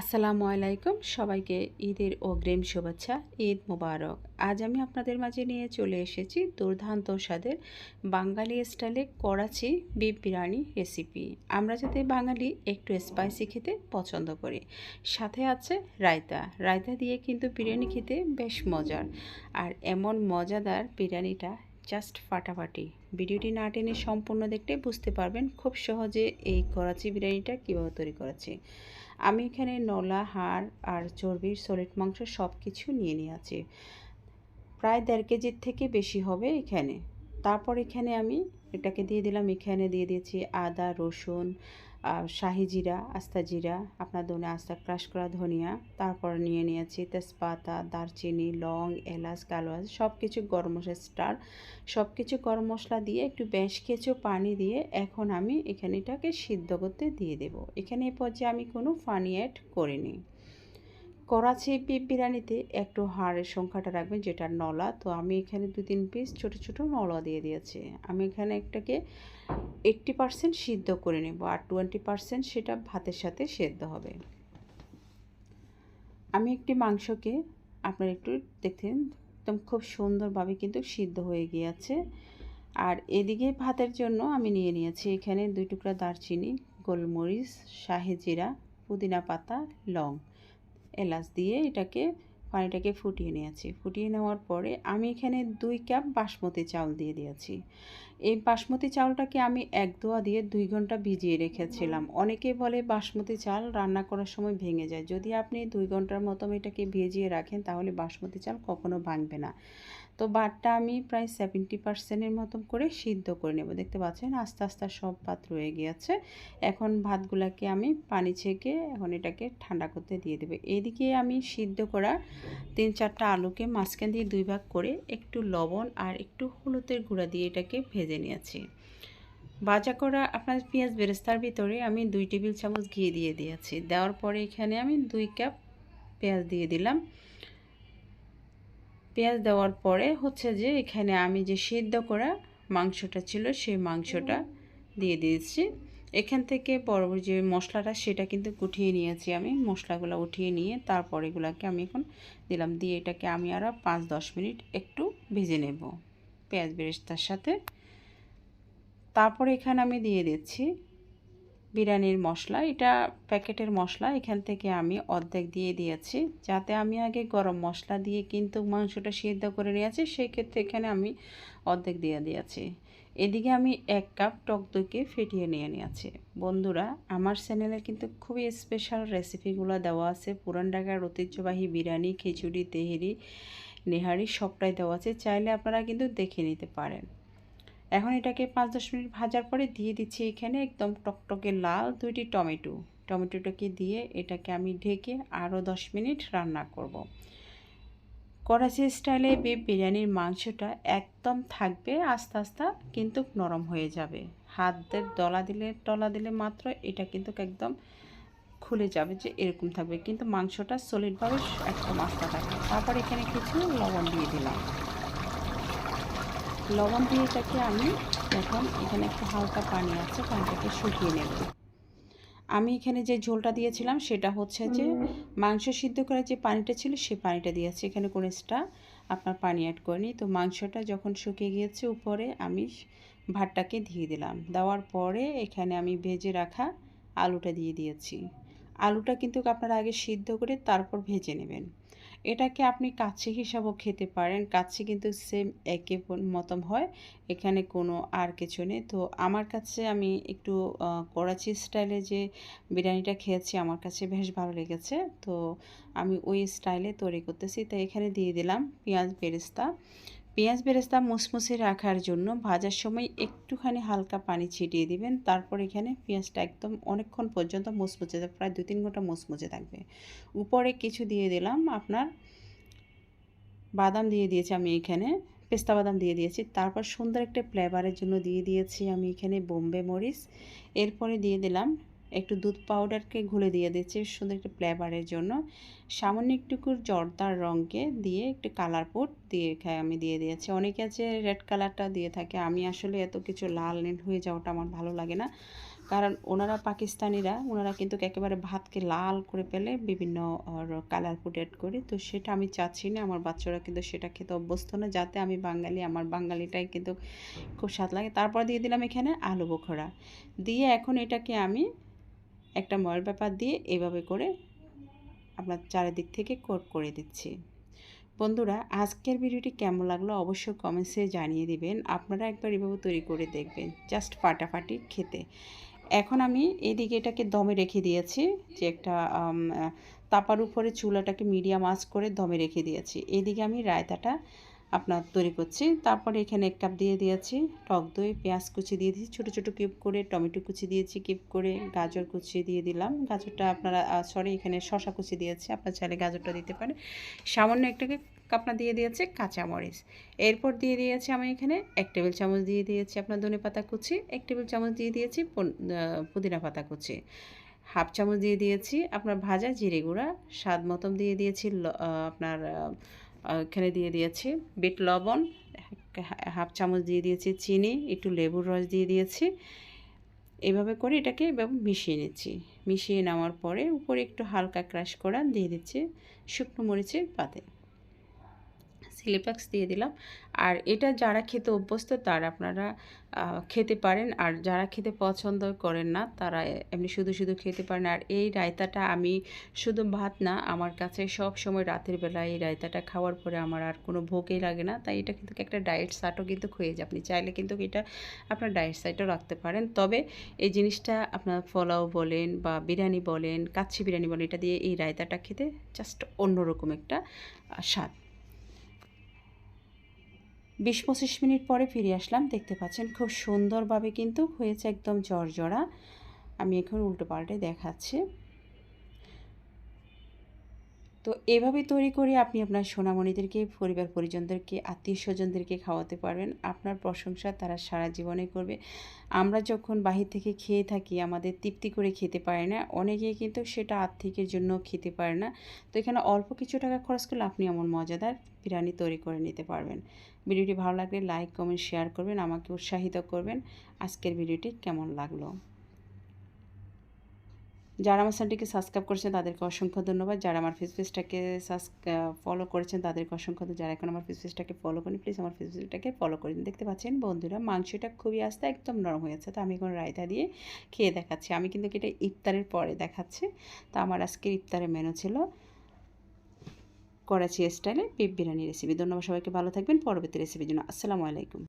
আসসালামু আলাইকুম। সবাইকে ঈদের অগ্রিম শুভেচ্ছা, ঈদ মোবারক। আজ আমি আপনাদের মাঝে নিয়ে চলে এসেছি দুর্দান্ত স্বাদের বাঙালি স্টাইলে করাচি বিফ বিরিয়ানি রেসিপি আমরা যাতে বাঙালি একটু স্পাইসি খেতে পছন্দ করি। সাথে আছে রায়তা। রায়তা দিয়ে কিন্তু বিরিয়ানি খেতে বেশ মজার। আর এমন মজাদার বিরিয়ানিটা জাস্ট ফাটাফাটি। ভিডিওটি না টেনে সম্পূর্ণ দেখলে বুঝতে পারবেন খুব সহজে এই করাচি বিরিয়ানিটা কীভাবে তৈরি করেছি। আমি এখানে নলা, হাড় আর চর্বির সলিড মাংস সব কিছু নিয়ে নিয়েছি। প্রায় দেড় কেজির থেকে বেশি হবে এখানে। তারপর এখানে আমি এটাকে দিয়ে দিলাম, এখানে দিয়ে দিয়েছি আদা, রসুন শাহি জিরা, আস্তা জিরা, আপনার ধনে আস্তা ক্রাশ করা ধনিয়া, তারপর নিয়ে নিয়েছি তেজপাতা, দারচিনি, লং, এলাচ কালো সব কিছু গরম মশলা স্টার। সব কিছু গরম মশলা দিয়ে একটু বেশ কিছু পানি দিয়ে এখন আমি এখানে এটাকে সিদ্ধ করতে দিয়ে দেব। এখানে এই পর্যায়ে আমি কোনো পানি অ্যাড করিনি। করাচি বিরিয়ানিতে একটু হাড়ের সংখ্যাটা রাখবেন, যেটা নলা। তো আমি এখানে দু তিন পিস ছোট ছোট নলা দিয়ে দিয়েছি। আমি এখানে একটাকে এইট্টি পারসেন্ট সিদ্ধ করে নেব আর টোয়েন্টি পারসেন্ট সেটা ভাতের সাথে সেদ্ধ হবে। আমি একটি মাংসকে আপনার একটু দেখতেন একদম খুব সুন্দরভাবে কিন্তু সিদ্ধ হয়ে গিয়েছে। আর এদিকে ভাতের জন্য আমি নিয়ে নিয়েছি এখানে দুই টুকরা দারচিনি, গোলমরিচ, শাহি জিরা, পুদিনা পাতা, লং। এলাচ দিয়ে এটাকে পানিটাকে ফুটিয়ে নিয়েছি। ফুটিয়ে নেওয়ার পরে আমি এখানে দুই কাপ বাসমতি চাউল দিয়ে দিয়েছি। এই বাসমতি চাউলটাকে আমি এক দোয়া দিয়ে দুই ঘণ্টা ভিজিয়ে রেখেছিলাম। অনেকে বলে বাসমতি চাল রান্না করার সময় ভেঙে যায়। যদি আপনি দুই ঘণ্টার মতো এটাকে ভিজিয়ে রাখেন তাহলে বাসমতি চাল কখনো ভাঙবে না। তো বাটটা আমি প্রায় সেভেন্টি পার্সেন্টের মতন করে সিদ্ধ করে নেব। দেখতে পাচ্ছেন আস্তে আস্তে সব ভাত রয়ে গিয়েছে। এখন ভাতগুলোকে আমি পানি ছেঁকে এখন এটাকে ঠান্ডা করতে দিয়ে দেবে। এইদিকে আমি সিদ্ধ করা তিন চারটা আলুকে মাঝখান দিয়ে দুই ভাগ করে একটু লবণ আর একটু হলুদের গুঁড়া দিয়ে এটাকে ভেজে নিয়েছি। ভাজা করা আপনার পেঁয়াজ বেরেস্তার ভিতরে আমি দুই টেবিল চামচ ঘি দিয়ে দিয়েছি। দেওয়ার পরে এখানে আমি দুই কাপ পেঁয়াজ দিয়ে দিলাম। পেঁয়াজ দেওয়ার পরে হচ্ছে যে এখানে আমি যে সিদ্ধ করা মাংসটা ছিল সেই মাংসটা দিয়ে দিয়েছি। এখান থেকে পরবর্তী যে মশলাটা সেটা কিন্তু উঠিয়ে নিয়েছি আমি। মশলাগুলো উঠিয়ে নিয়ে তারপর এগুলোকে আমি এখন দিলাম। দিয়ে এটাকে আমি আরও পাঁচ দশ মিনিট একটু ভেজে নেব। পেঁয়াজ বেরেস্তার সাথে। তারপরে এখানে আমি দিয়ে দিচ্ছি বিরিয়ানির মশলা, এটা প্যাকেটের মশলা, এখান থেকে আমি অর্ধেক দিয়ে দিয়েছি। যাতে আমি আগে গরম মশলা দিয়ে কিন্তু মাংসটা সিদ্ধ করে নিয়েছি সেই ক্ষেত্রে এখানে আমি অর্ধেক দিয়ে দিয়েছি। এদিকে আমি এক কাপ টক দইকে ফেটিয়ে নিয়ে নিয়েছি। বন্ধুরা, আমার চ্যানেলে কিন্তু খুবই স্পেশাল রেসিপিগুলো দেওয়া আছে। পুরান ঢাকার ঐতিহ্যবাহী বিরিয়ানি, খিচুড়ি, তেহেরি, নেহারি, সবটাই দেওয়া আছে। চাইলে আপনারা কিন্তু দেখে নিতে পারেন। এখন এটাকে পাঁচ দশ মিনিট ভাজার পরে দিয়ে দিচ্ছি এখানে একদম টকটকে লাল দুইটি টমেটো। টমেটোটাকে দিয়ে এটাকে আমি ঢেকে আরও দশ মিনিট রান্না করব। করাচি স্টাইলে বিফ বিরিয়ানির মাংসটা একদম থাকবে, আস্তে আস্তে কিন্তু নরম হয়ে যাবে। হাতের দলা দিলে, টলা দিলে মাত্র এটা কিন্তু একদম খুলে যাবে যে এরকম থাকবে। কিন্তু মাংসটা সলিডভাবে একদম আস্তা থাকবে। তারপর এখানে কিছু লবণ দিয়ে দিলাম। লবণ দিয়ে এটাকে আমি এখন এখানে একটু হালকা পানি আছে, পানিটাকে শুকিয়ে নেব। আমি এখানে যে ঝোলটা দিয়েছিলাম সেটা হচ্ছে যে মাংস সিদ্ধ করে যে পানিটা ছিল সে পানিটা দিয়েছি এখানে কোনো আপনার পানি অ্যাড করিনি তো মাংসটা যখন শুকিয়ে গিয়েছে উপরে আমি ভাতটাকে দিয়ে দিলাম। দেওয়ার পরে এখানে আমি ভেজে রাখা আলুটা দিয়ে দিয়েছি। আলুটা কিন্তু আপনারা আগে সিদ্ধ করে তারপর ভেজে নেবেন। এটাকে আপনি কাচ্ছি হিসাবেও খেতে পারেন। কাচ্ছি কিন্তু সেম একই মতন হয়। এখানে কোনো আর কিছু নেই। তো আমার কাছে আমি একটু করাচি স্টাইলে যে বিরিয়ানিটা খেয়েছি, আমার কাছে বেশ ভালো লেগেছে। তো আমি ওই স্টাইলে তৈরি করতেছি। তাই এখানে দিয়ে দিলাম পেঁয়াজ, বেরেস্তা। পেঁয়াজ বেরেস্তা মুসমুসে রাখার জন্য ভাজার সময় একটুখানি হালকা পানি ছিটিয়ে দিবেন। তারপর এখানে পেঁয়াজটা একদম অনেকক্ষণ পর্যন্ত মুসমুচে প্রায় দু তিন ঘণ্টা মুসমুচে থাকবে। উপরে কিছু দিয়ে দিলাম আপনার বাদাম দিয়ে দিয়েছি আমি এখানে, পেস্তা বাদাম দিয়ে দিয়েছি। তারপর সুন্দর একটা ফ্লেভারের জন্য দিয়ে দিয়েছি আমি এখানে বোম্বে মরিচ। এরপরে দিয়ে দিলাম একটু দুধ পাউডারকে ঘুলে দিয়ে দিচ্ছি সুন্দর একটা ফ্লেভারের জন্য। সামান্য একটুকু জর্দার রঙকে দিয়ে একটু কালার পোট দিয়ে আমি দিয়ে দিয়েছি। অনেকে আছে রেড কালারটা দিয়ে থাকে। আমি আসলে এত কিছু লাল নীল হয়ে যাওয়াটা আমার ভালো লাগে না। কারণ ওনারা পাকিস্তানিরা, ওনারা কিন্তু একেবারে ভাতকে লাল করে পেলে বিভিন্ন কালার ফুড অ্যাড করে। তো সেটা আমি চাচ্ছি না। আমার বাচ্চারা কিন্তু সেটা খেতে অভ্যস্ত না, যাতে আমি বাঙালি, আমার বাঙালিটাই কিন্তু খুব স্বাদ লাগে। তারপর দিয়ে দিলাম এখানে আলু বোখরা দিয়ে এখন এটাকে আমি একটা ময়েল পেপার দিয়ে এভাবে করে আপনার চারিদিক থেকে কোট করে দিচ্ছি। বন্ধুরা, আজকের ভিডিওটি কেমন লাগল অবশ্যই কমেন্টসে জানিয়ে দিবেন। আপনারা একবার এভাবে তৈরি করে দেখবেন জাস্ট ফাটাফাটি খেতে। এখন আমি এদিকে এটাকে দমে রেখে দিয়েছি যে একটা তাপার উপরে চুলাটাকে মিডিয়াম আঁচ করে দমে রেখে দিয়েছি। এদিকে আমি রায়তাটা আপনার তৈরি করছি। তারপরে এখানে এক কাপ দিয়ে দিয়েছি টক দই, পেঁয়াজ কুচি দিয়ে দিয়েছি, ছোটো ছোটো কিউব করে, টমেটো কুচি দিয়েছি কিউব করে, গাজর কুচি দিয়ে দিলাম। গাজরটা আপনারা সরি এখানে শশা কুচি দিয়েছি, আপনার চাইলে গাজরটা দিতে পারে সামান্য একটাকে কাপনা দিয়ে দিয়েছে কাঁচামরিচ। এরপর দিয়ে দিয়েছি আমি এখানে এক টেবিল চামচ দিয়ে দিয়েছি আপনার ধনে পাতা কুচি, এক টেবিল চামচ দিয়ে দিয়েছি পুদিনা পাতা কুচি। হাফ চামচ দিয়ে দিয়েছি আপনার ভাজা জিরে গুঁড়া, স্বাদ মতন দিয়ে দিয়েছি আপনার এখানে দিয়ে দিয়েছি বিট লবণ, হাফ চামচ দিয়ে দিয়েছি চিনি, একটু লেবুর রস দিয়ে দিয়েছি। এভাবে করে এটাকে মিশিয়ে নিচ্ছি। মিশিয়ে নেওয়ার পরে উপরে একটু হালকা ক্রাশ করা দিয়ে দিচ্ছি শুকনো মরিচের পাতে। সিলিপ্যাক্স দিয়ে দিলাম। আর এটা যারা খেতে অভ্যস্ত তারা আপনারা খেতে পারেন। আর যারা খেতে পছন্দ করেন না তারা এমনি শুধু শুধু খেতে পারেন। আর এই রায়তাটা আমি শুধু ভাত না, আমার কাছে সব সময় রাতের বেলা এই রায়তাটা খাওয়ার পরে আমার আর কোনো ভোগই লাগে না। তাই এটা কিন্তু একটা ডায়েট সাটও কিন্তু হয়ে যায়। আপনি চাইলে কিন্তু এটা আপনার ডায়েট সাইটও রাখতে পারেন। তবে এই জিনিসটা আপনার ফলাও বলেন বা বিরিয়ানি বলেন কাচ্ছি বিরিয়ানি বলেন, এটা দিয়ে এই রায়তাটা খেতে জাস্ট অন্যরকম একটা স্বাদ। বিশ পঁচিশ মিনিট পরে ফিরে আসলাম। দেখতে পাচ্ছেন খুব সুন্দরভাবে কিন্তু হয়েছে একদম জর্জরা আমি এখন উল্টো পাল্টে দেখাচ্ছি। তো এভাবে তৈরি করে আপনি আপনার সোনামণিদেরকে, পরিবার পরিজনদেরকে, আত্মীয় স্বজনদেরকে খাওয়াতে পারবেন। আপনার প্রশংসা তারা সারা জীবনে করবে। আমরা যখন বাহির থেকে খেয়ে থাকি, আমাদের তৃপ্তি করে খেতে পারে না। অনেকেই কিন্তু সেটা আর্থিকের জন্য খেতে পারে না। তো এখানে অল্প কিছু টাকা খরচ করলে আপনি এমন মজাদার বিরিয়ানি তৈরি করে নিতে পারবেন। ভিডিওটি ভালো লাগলে লাইক, কমেন্ট, শেয়ার করবেন। আমাকে উৎসাহিত করবেন। আজকের ভিডিওটি কেমন লাগল? যারা আমার চ্যানেলটিকে সাবস্ক্রাইব করেছেন, তাদেরকে অসংখ্য ধন্যবাদ। যারা আমার ফেসবুকটাকে ফলো করেছেন, তাদেরকে অসংখ্য যারা এখন আমার ফেসবুকটাকে ফলো করেন প্লিজ আমার ফেসবুকটাকে ফলো করেন দেখতে পাচ্ছেন বন্ধুরা, মাংসটা খুবই আস্তে একদম নরম হয়েছে তো আমি এখন রায়তা দিয়ে খেয়ে দেখাচ্ছি। আমি কিন্তু এটা ইফতারের পরে দেখাচ্ছি। তো আমার আজকের ইফতারের মেনু ছিল করাচি স্টাইলে পিপ বিরিয়ানি রেসিপি ধন্যবাদ সবাইকে, ভালো থাকবেন। পরবর্তী রেসিপির জন্য আসসালামু আলাইকুম।